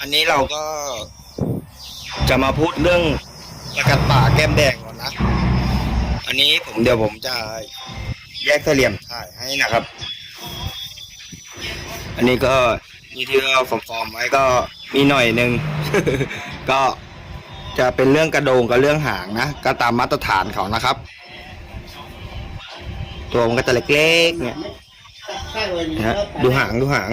อันนี้เราก็ จะมาพูดเรื่องประกัดป่าแก้มแดงก่อนนะ อันนี้ผมเดี๋ยวผมจะแยกเสลี่ยมถ่ายให้นะครับ อันนี้ก็นี่ที่เราฟอร์มๆไว้ก็มีหน่อยหนึ่ง ก็จะเป็นเรื่องกระโดงกับเรื่องหางนะ ก็ตามมาตรฐานเขานะครับ ตัวมันก็จะเล็กๆเนี่ยนะฮะดูหางดูหาง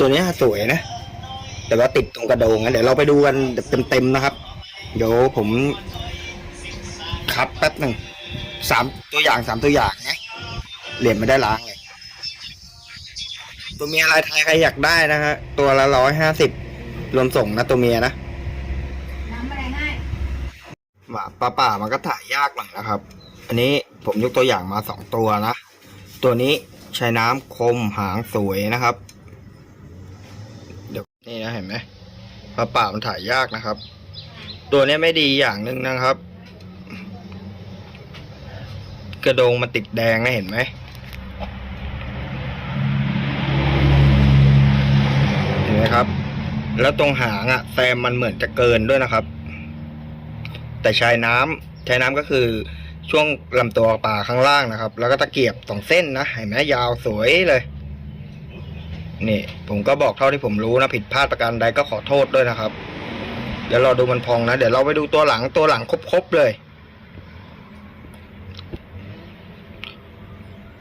ตัวเนี้ยสวยนะ แต่ว่าติดตรงกระโดงนะเดี๋ยวเราไปดูกันเต็มๆนะครับ เดี๋ยวผมคัดแป๊บหนึ่งสามตัวอย่างสามตัวอย่างนะเหรียญไม่ได้ล้างเลยตัวเมียลายไทยใครอยากได้นะฮะตัวละร้อยห้าสิบรวมส่งนะตัวเมียนะน้ำอะไรให้หมาป่าป่ามันก็ถ่ายยากหน่อยนะครับ อันนี้ผมยกตัวอย่างมาสองตัวนะ ตัวนี้ ใช้น้ำคมหางสวยนะครับ เดี๋ยวนี่นะเห็นไหมปลาป่ามันถ่ายยากนะครับ ตัวนี้ไม่ดีอย่างหนึ่งนะครับ กระโดงมันติดแดงนะเห็นไหมเห็นไหมครับ แล้วตรงหางอะ่ะแซมมันเหมือนจะเกินด้วยนะครับ แต่ชายน้ำชายน้ำก็คือ ช่วงลำตัวปลาข้างล่างนะครับ แล้วก็ตะเกียบสองเส้นนะเห็นไหมยาวสวยเลยนี่ผมก็บอกเท่าที่ผมรู้นะผิดพลาดประการใดก็ขอโทษด้วยนะครับ เดี๋ยวเราดูมันพองนะ เดี๋ยวเราไปดูตัวหลังตัวหลังครบๆเลย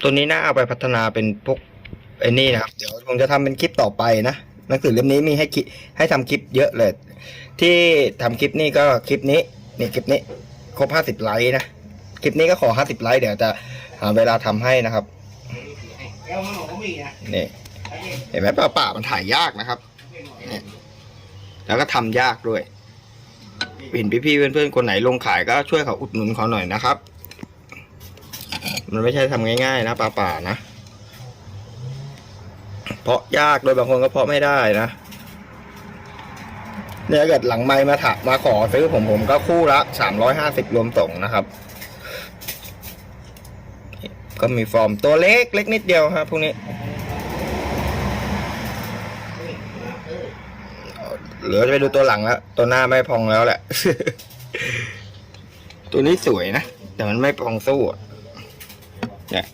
ตัวนี้น่าเอาไปพัฒนาเป็นพวกไอ้นี่นะครับ เดี๋ยวผมจะทำเป็นคลิปต่อไปนะหนังสือเล่มนี้มีให้คิให้ทำคลิปเยอะเลย ที่ทำคลิปนี้ก็คลิปนี้นี่คลิปนี้ ครบห้าสิบไลค์นะ คลิปนี้ก็ขอห้าสิบไลค์เดี๋ยวจะหาเวลาทำให้นะครับนี่เห็นไหมป่าป่ามันถ่ายยากนะครับนี่แล้วก็ทำยากด้วยเห็นพี่ๆเพื่อนๆคนไหนลงขายก็ช่วยเขาอุดหนุนเขาหน่อยนะครับ มันไม่ใช่ทำง่ายๆนะป่าป่านะ เพราะยากโดยบางคนก็เพาะไม่ได้นะเนี่ยถ้าเกิดหลังไม้มาถักมาขอซื้อผมผมก็คู่ละสามร้อยห้าสิบรวมส่งนะครับ ก็มีฟอร์มตัวเล็กเล็กนิดเดียวครับพวกนี้ เหลือจะไปดูตัวหลังแล้วตัวหน้าไม่พองแล้วแหละ ตัวนี้สวยนะ แต่มันไม่พองสู้เนี่ย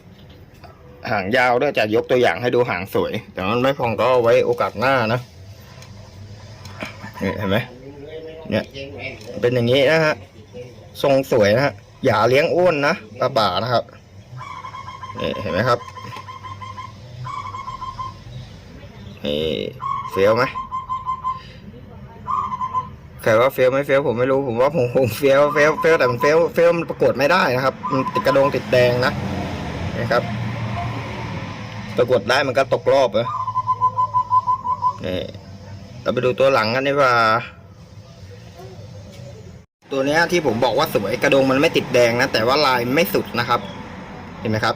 หางยาวด้วยจะยกตัวอย่างให้ดูหางสวย แต่มันไม่พองก็เอาไว้โอกาสหน้านะเห็นไหมเนี่ย เป็นอย่างนี้นะฮะทรงสวยนะฮะอย่าเลี้ยงอ้วนนะปลาป่านะครับ นี่เห็นไหมครับนี่เฟี้ยวไหมใครว่าเฟี้ยวไม่เฟี้ยวผมไม่รู้ผมว่าผมผมเฟี้ยวเฟี้ยวเฟี้ยวแต่มันเฟี้ยวเฟี้ยวมันประกวดไม่ได้นะครับ มันติดกระโดงติดแดงนะนะครับ ประกวดได้มันก็ตกรอบนะนี่เราไปดูตัวหลังกันดีกว่าตัวเนี้ยที่ผมบอกว่าสวยกระโดงมันไม่ติดแดงนะ แต่ว่าลายไม่สุดนะครับ เห็นไหมครับ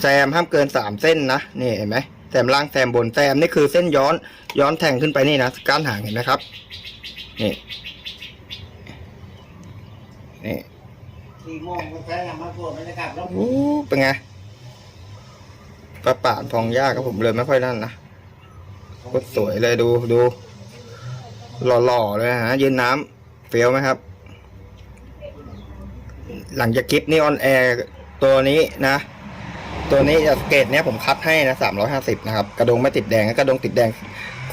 แซมห้ามเกินสามเส้นนะนี่เห็นไหมแซมล่างแซมบนแซมนี่คือเส้นย้อนย้อนแทงขึ้นไปนี่นะก้านหางเห็นไหมครับนี่นี่สี่โมงก็ใช้ทำมาตรวจบรรยากาศรอบอู้เป็นไงปลาป่านทองยากครับผมเลยไม่ค่อยนั่นนะโคตรสวยเลยดูดู หล่อๆเลยฮะยืนน้ำเฟี้ยวไหมครับ หลังจากคลิปนี้ออนแอร์ตัวนี้นะ ตัวนี้เกรดเนี้ยผมคัดให้นะสามร้อยห้าสิบนะครับกระดงไม่ติดแดงกระดงติดแดง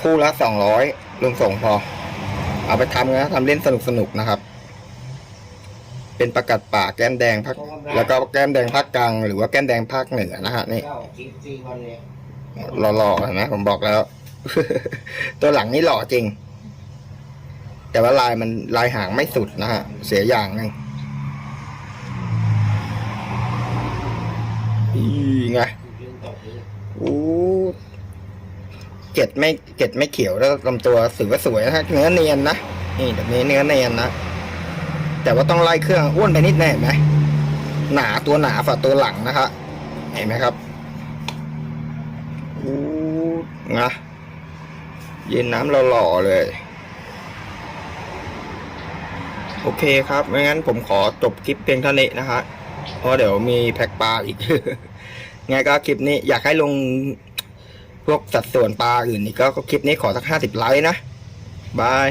คู่ละสองร้อยรวมส่งพอ เอาไปทำนะทำเล่นสนุกสนุกๆนะครับ เป็นประกัดป่าแก้มแดงภาคแล้วก็แก้มแดงภาคกลางหรือว่าแก้มแดงภาคเหนือนะฮะนี่หล่อๆเห็นไหมผมบอกแล้ว ตัวหลังนี่หล่อจริง แต่ว่าลายมันลายหางไม่สุดนะฮะเสียอย่างนึง อีไงโอ้เกล็ดไม่เกล็ดไม่เขียวแล้วลำตัวสือว่าสวยนะฮะเนื้อเนียนนะนี่แบบนี้เนื้อเนียนนะแต่ว่าต้องไล่เครื่องอ้วนไปนิดแน่ไหมหนาตัวหนาฝ่าตัวหลังนะครับเห็นไหมครับอู้นะเย็นน้ำเราหล่อเลย โอเคครับไม่งั้นผมขอจบคลิปเพียงเท่านี้นะฮะ เพราะเดี๋ยวมีแพ็กปลาอีก ไงก็คลิปนี้อยากให้ลงพวกสัดส่วนปลาอื่นนี่ก็ก็คลิปนี้ขอสักห้าสิบไลค์นะบาย